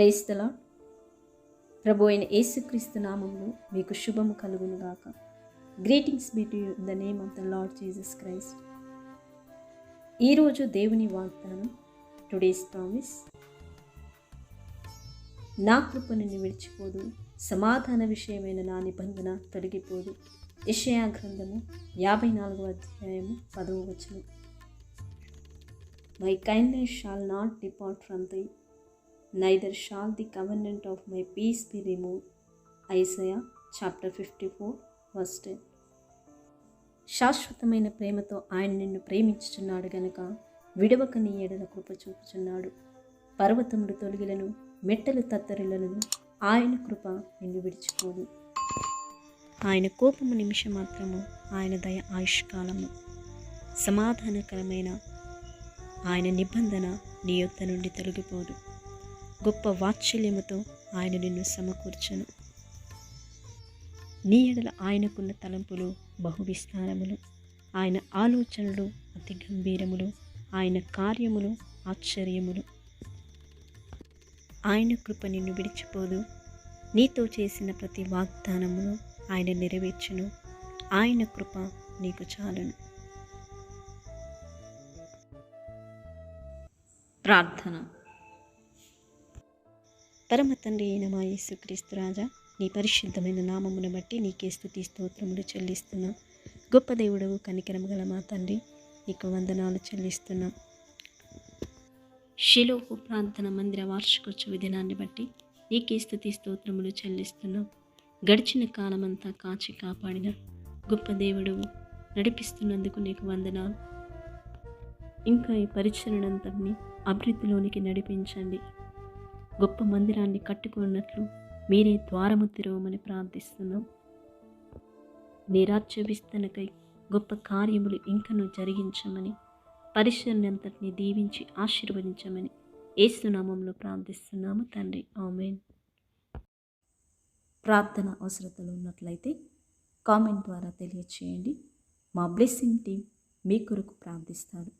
ప్రేస్తలా ప్రభు అయిన యేసుక్రీస్తు నామంలో మీకు శుభము కలుగును గాక. Greetings bid to you the name of the Lord Jesus Christ ఈరోజు దేవుని వాగ్దానం టుడేస్ ప్రామిస్ నా కృప నిన్ను విడిచిపోదు సమాధాన విషయమైన నా నిబంధన తొలగిపోదు. ఇషయా గ్రంథము యాభై నాలుగవ అధ్యాయము పదవ వచనం. My kindness shall not depart from the neither shall the covenant of my peace be remove Isaiah chapter fifty four first శాశ్వతమైన ప్రేమతో ఆయన నిన్ను ప్రేమించుచున్నాడు గనక విడవక నీ ఎడల కృప చూపుచున్నాడు. పర్వతములు తొలగిలను మెట్టలు తత్తరిలను ఆయన కృప నిన్ను విడిచిపోదు. ఆయన కోపము నిమిషం మాత్రము ఆయన దయ ఆయుష్కాలము. సమాధానకరమైన ఆయన నిబంధన నీ యొద్ద నుండి తొలగిపోదు. గొప్ప వాత్సల్యముతో ఆయన నిన్ను సమకూర్చను. నీ ఎడల ఆయనకున్న తలంపులు బహువిస్తారములు. ఆయన ఆలోచనలు అతి గంభీరములు. ఆయన కార్యములు ఆశ్చర్యములు. ఆయన కృప నిన్ను విడిచిపోదు. నీతో చేసిన ప్రతి వాగ్దానమును ఆయన నెరవేర్చును. ఆయన కృప నీకు చాలును. ప్రార్థన. పరమ తండ్రి అయిన మా యేసుక్రీస్తు రాజా నీ పరిశుద్ధమైన నామమును బట్టి నీకే స్థుతి స్తోత్రములు చెల్లిస్తున్నాం. గొప్ప దేవుడవు కనికరము గల మా తండ్రి నీకు వందనాలు చెల్లిస్తున్నాం. షిలోహు ప్రార్థన మందిర వార్షికోత్సవ దినాన్ని బట్టి నీకే స్థుతి స్తోత్రములు చెల్లిస్తున్నాం. గడిచిన కాలమంతా కాచి కాపాడిన గొప్ప దేవుడవు నడిపిస్తున్నందుకు నీకు వందనాలు. ఇంకా ఈ పరిచరణంతని అభివృద్ధిలోనికి నడిపించండి. గొప్ప మందిరాన్ని కట్టుకున్నట్లు మీరే ద్వారము తెరవమని ప్రార్థిస్తున్నాం. నీ విస్తరణకై గొప్ప కార్యములు ఇంకను జరిగించమని పరిశీలన అంతటిని దీవించి ఆశీర్వదించమని ఏసునామంలో ప్రార్థిస్తున్నాము తండ్రి. ఆమెన్. ప్రార్థన అవసరతలు ఉన్నట్లయితే కామెంట్ ద్వారా తెలియచేయండి. మా బ్లెస్సింగ్ టీం మీ కొరకు ప్రార్థిస్తారు